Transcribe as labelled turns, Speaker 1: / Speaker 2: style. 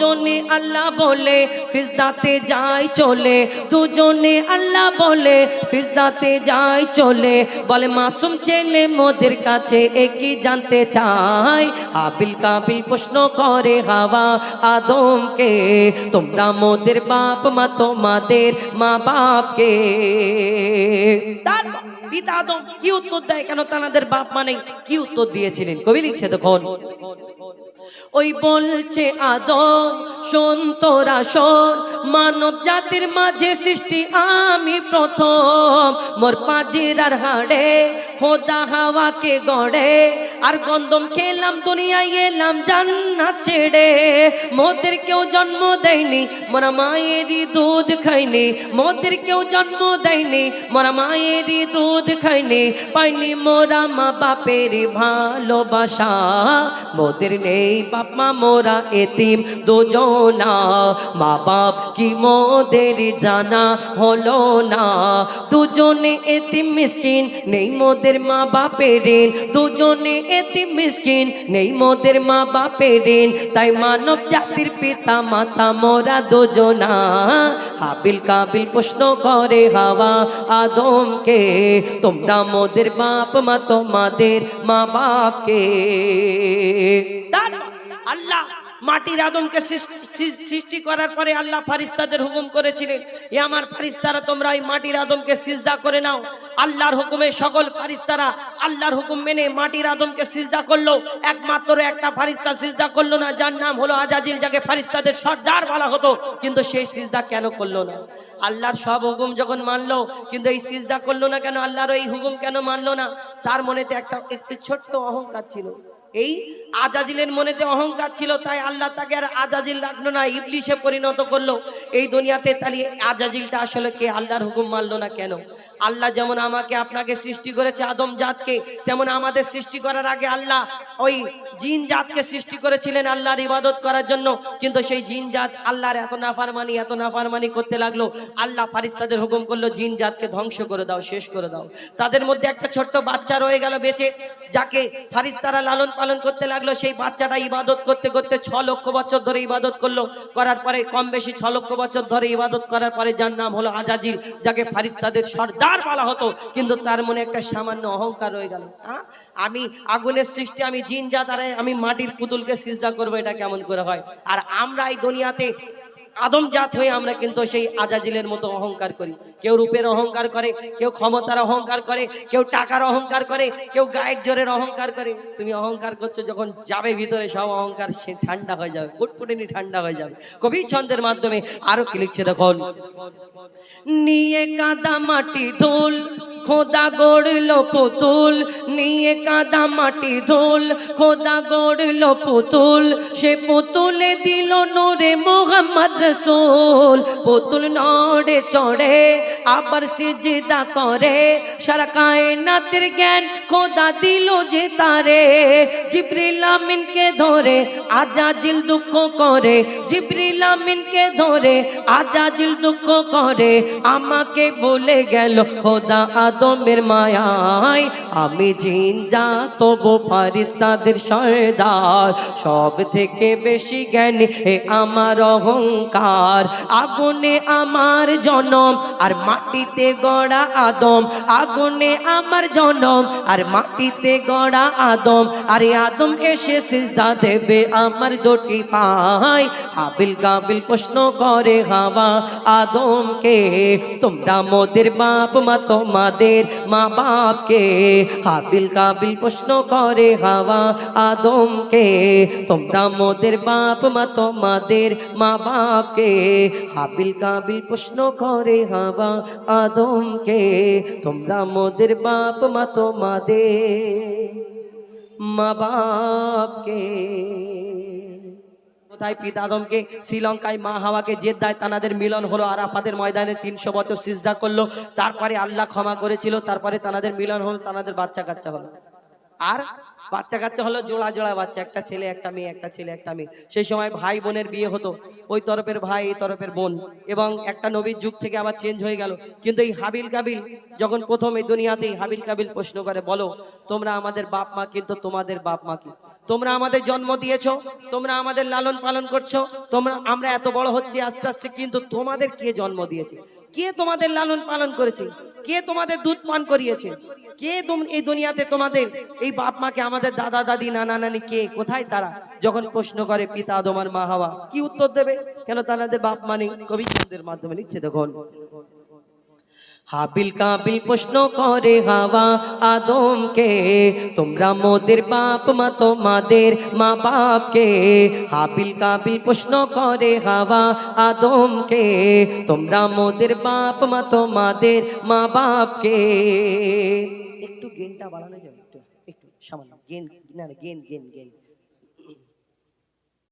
Speaker 1: দুজনে আল্লাহ বলে, সিজদাতে যায় চলে। দুজনে আল্লাহ বলে, সিজদাতে যায় চলে। বলে, মাসুম ছেলে মোদের কাছে একই জানতে চাই? হাবিল কাবিল প্রশ্ন করে হাওয়া আদমকে, তোমরা মোদের বাপ মা তোমাদের মা বাপকে কি উত্তর দেয়? কেন তানাদের বাপ মানে কি উত্তর দিয়েছিলেন? কবি লিখছে তখন ওই বলছে আদম, শোন তোরা, শোন। মানব জাতির মাঝে সৃষ্টি, আমি প্রথম। মোর পাজির আর হাড়ে, খোদা হাওয়াকে গড়ে। আর গন্দম খেলাম, দুনিয়ায় এলাম জান্নাত ছেড়ে। মোদের কেউ জন্ম দেয়নি, মোরা মায়েরই দুধ খাইনি। মোদের কেউ জন্ম দেয়নি, মোরা মায়েরই দুধ খাইনি। পাইনি মোরা মা বাপের ভালোবাসা, মোদের নেই বাপ মা মোরা এতিম দুজনা। মা বাপ কি মোদের জানা হলো না। দুজনে এতিম মিসকিন, নেই মোদের মা বাপের ঋণ। দুজনে এতিম মিসকিন, নেই মোদের মা বাপের ঋণ। তাই মানব জাতির পিতা, মাতা মোরা দুজনা। হাবিল কাবিল প্রশ্ন করে হাওয়া আদমকে, তোমরা মোদের বাপ, মা তোমাদের মা বাপকে। আল্লাহ মাটির আদমকে সৃষ্টি- করার পরে আল্লাহ ফারিস্তাদের হুকুম করেছিলেন, এ আমার ফারিস্তারা তোমরা এই মাটির আদমকে সিজদা করে নাও। আল্লাহর হুকুমে সকল ফারিস্তারা আল্লাহর হুকুম মেনে মাটির আদমকে সিজদা করল। একমাত্র একটা ফারিস্তা সিজদা করল না, যার নাম হলো আজাজিল, যাকে ফারিস্তাদের সর্দার বলা হতো, কিন্তু সেই সিজদা কেন করল না? আল্লাহর সব হুকুম যখন মানলো, কিন্তু এই সিজদা করল না কেন? আল্লাহর এই হুকুম কেন মানলো না? তার মনেতে একটা, একটু ছোট্ট অহংকার ছিল। এই আজাজিলের মনেতে অহংকার ছিল, তাই আল্লাহ তাকে আর আজাজিল রাখল না, ইবলিশে পরিণত করল। এই দুনিয়াতে তাহলে আজাজিলটা আসলে কে? আল্লাহর হুকুম মানলো না কেন? আল্লাহ যেমন আমাকে আপনাকে সৃষ্টি করেছে আদম জাতকে, তেমন আমাদের সৃষ্টি করার আগে আল্লাহ ওই জিন জাতকে সৃষ্টি করেছিলেন আল্লাহর ইবাদত করার জন্য। কিন্তু সেই জিন জাত আল্লাহর এত নাফারমানি এত নাফারমানি করতে লাগল। আল্লাহ ফারিস্তাদের হুকুম করল, জিন জাতকে ধ্বংস করে দাও, শেষ করে দাও। তাদের মধ্যে একটা ছোট্ট বাচ্চা রয়ে গেল বেঁচে, যাকে ফারিস্তারা লালন পালন করতে লাগল, সেই বাচ্চাটা ইবাদত করতে করতে ছ লক্ষ বছর ধরে ইবাদত করল। করার পরে কম বেশি ছ লক্ষ বছর ধরে ইবাদত করার পরে যার নাম হলো আজাজিল, যাকে ফারিস্তাদের সর্দার বলা হতো, কিন্তু তার মনে একটা সামান্য অহংকার রয়ে গেল। হ্যাঁ? আমি আগুনের সৃষ্টি, আমি জিন যা তারাই আমি মাটির পুতুলকে সিজদা করব, এটা কেমন করে হয়? আর আমরা এই দুনিয়াতে আদম জাত হয়ে আমরা কিন্তু সেই আজাজিলের মতো অহংকার করি। কেউ রূপের অহংকার করে, কেউ ক্ষমতার অহংকার করে, কেউ টাকার অহংকার করে, কেউ গায়ের জোরের অহংকার করে। তুমি অহংকার করছ যখন যাবে ভিতরে, সব অহংকার সে ঠান্ডা হয়ে যাবে, ফুটফুটিনি ঠান্ডা হয়ে যাবে। কবি ছন্দের মাধ্যমে আরও কি লিখছে দেখুন? নিয়ে কাদা মাটি ধুল, খোদা গড়লো পুতুল। নিয়ে কাদা মাটি ধুল, খোদা গড়লো পুতুল। সে পুতুলে দিল নোরে মোহাম্মদ। রসুল পুতুল নড়ে চড়ে আবার সিজদা করে। সারা কায়নাতের জ্ঞান খোদা দিল যে তারে। জিব্রিল আমিনকে ধরে আজাজিল দুঃখ করে। জিব্রিল আমিনকে ধরে আজাজিল দুঃখ করে। আমাকে বলে গেল, খোদা আদমের মায়ায় আমি জিন যা তবু ফারিস্তাদের সর্দার। সব থেকে বেশি জ্ঞানী এ আমার অহংকার। আগুনে আমার জনম আর মাটিতে গড়া আদম। আগুনে আমার জনম, আর মাটিতে গড়া আদম। আরে আদম এসে সিজদা দেবে আমার দুটি পায় হাবিল কাবিল প্রশ্ন করে হাওয়া আদমকে, তোমরা মোদের বাপ, মা তোমাদের মা বাপকে? হাবিল কাবিল প্রশ্ন করে হাওয়া আদমকে, তোমরা মোদের বাপ, মা তোমাদের মা বাপকে? হাবিল কাবিল প্রশ্ন করে হাওয়া আদমকে, তোমরা মোদের বাপ, মা তোমাদের মা বাপকে। কোথায় পিতা আদমকে? শ্রীলঙ্কায় মা হাওয়াকে জেদ্দায় তানাদের মিলন হলো আরাফাতের ময়দানে তিনশো বছর সিজদা করল। তারপরে আল্লাহ ক্ষমা করেছিল, তারপরে তানাদের মিলন হলো, তানাদের বাচ্চা কাচ্চা হলো। আর বাচ্চা কাচ্চা হলো জোড়া জোড়া বাচ্চা, একটা ছেলে, একটা মেয়ে, একটা ছেলে, একটা মেয়ে। সেই সময় ভাই বোনের বিয়ে হতো, ওই তরফের ভাই, এই তরফের বোন। এবং একটা নবীর যুগ থেকে আবার চেঞ্জ হয়ে গেল। কিন্তু এই হাবিল কাবিল যখন প্রথম এই দুনিয়াতে এই হাবিল কাবিল প্রশ্ন করে, বলো, তোমরা আমাদের বাপ মা কিন্তু তোমাদের বাপ মা কি? তোমরা আমাদের জন্ম দিয়েছ, তোমরা আমাদের লালন পালন করছ, তোমরা, আমরা এত বড় হচ্ছি আস্তে আস্তে, কিন্তু তোমাদের কে জন্ম দিয়েছে? কে তোমাদের লালন পালন করেছে? কে তোমাদের দুধ পান করিয়েছে? কে তুম, এই দুনিয়াতে তোমাদের, এই বাপ মাকে আমাদের দাদা, দাদি, নানা, নানি কে? কোথায় তারা? যখন প্রশ্ন করে, পিতা আদমার মা হাওয়া কি উত্তর দেবে? কেন তাদের বাপ মানে কবি ছন্দের মাধ্যমে লিখছে, দেখুন। হাবিল কাবিল প্রশ্ন করে, হাওয়া আদমকে, তোমরা মোদের বাপ মা, তোমাদের মা বাপকে? হাবিল কাবিল প্রশ্ন করে, হাওয়া আদমকে, তোমরা মোদের বাপ মা, তোমাদের মা বাপকে? একটু গেনটা বাড়ানো যাবে। সামান্য গেন না না গেন গেন গেন